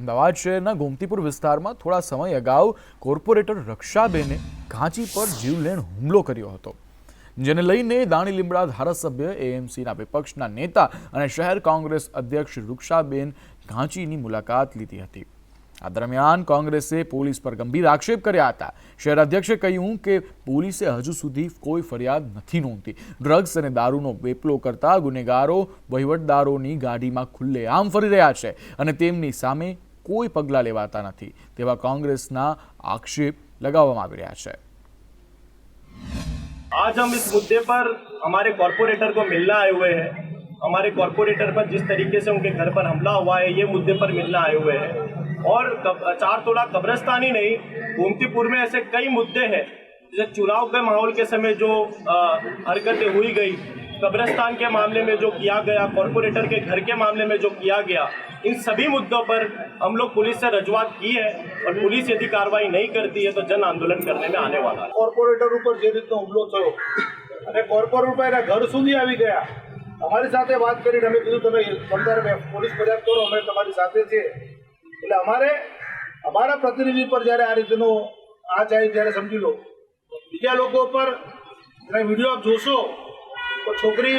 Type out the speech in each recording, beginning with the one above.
અમદાવાદ શહેરના ગોમતીપુર વિસ્તારમાં થોડા સમય અગાઉ કોર્પોરેટર રક્ષાબેને ઘાંચી પર જીવલેણ હુમલો કર્યો હતો જેને લઈને દાણી લીમડા ધારાસભ્ય એએમસીના વિપક્ષના નેતા અને શહેર કોંગ્રેસ અધ્યક્ષ રૂક્ષાબેન ઘાંચીની મુલાકાત લીધી હતી આ દરમિયાન કોંગ્રેસે પોલીસ પર ગંભીર આક્ષેપ કર્યા હતા શહેર અધ્યક્ષે કહ્યું કે પોલીસે હજુ સુધી કોઈ ફરિયાદ નથી નોંધી ડ્રગ્સ અને દારૂનો વેપલો કરતા ગુનેગારો વહીવટદારોની ગાડીમાં ખુલ્લેઆમ ફરી રહ્યા છે અને તેમની સામે કોઈ પગલા લેવાતા નથી તેવા કોંગ્રેસના આકષેપ લગાવવામાં આવી રહ્યા છે આજ ہم ਇਸ મુદ્દે પર અમારા કોર્પોરેટર કો મળવા આયે ہوئے છે અમારા કોર્પોરેટર પર જે طریقے سے ઉંકે ઘર પર હુમલો ہوا એ મુદ્દે પર મળવા આયે ہوئے ہیں ઓર કબરસ્તાની નહીં કોંતીપુરમે એસે કઈ મુદ્દે છે જે ચૂંટણી પર માહોલ કે સમય જો હરકત થઈ ગઈ कब्रस्तान के मामले में जो किया गया कॉरपोरेटर के घर के मामले में जो किया गया इन सभी मुद्दों पर हम लोग पुलिस से रजुआत की है और पुलिस यदि कार्रवाई नहीं करती है तो जन आंदोलन करने में आने वाला है कॉरपोरेटर ऊपर जे रीत हमलो थो अरे कॉरपोरेटर पर घर सुधी आ गया हमारी साथे बात करी हमें कीधु तब पंदर में पुलिस फरियाद करो अमे तुम्हारी साथ छे अमारे अमारा प्रतिनिधि पर जय आ रीत आ जाए तरह समझी लो बीजा लोग पर वीडियो आप जोशो છોકરી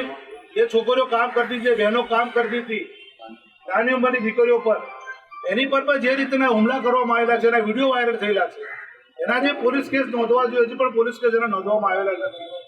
જે છોકરીઓ કામ કરતી છે બહેનો કામ કરતી હતી નાની ઉંમરની દીકરીઓ પર એની પર પણ જે રીતના હુમલા કરવામાં આવેલા છે એના વિડીયો વાયરલ થયેલા છે એના જે પોલીસ કેસ નોંધવા જોઈએ હજી પણ પોલીસ કેસ એના નોંધવામાં આવેલા નથી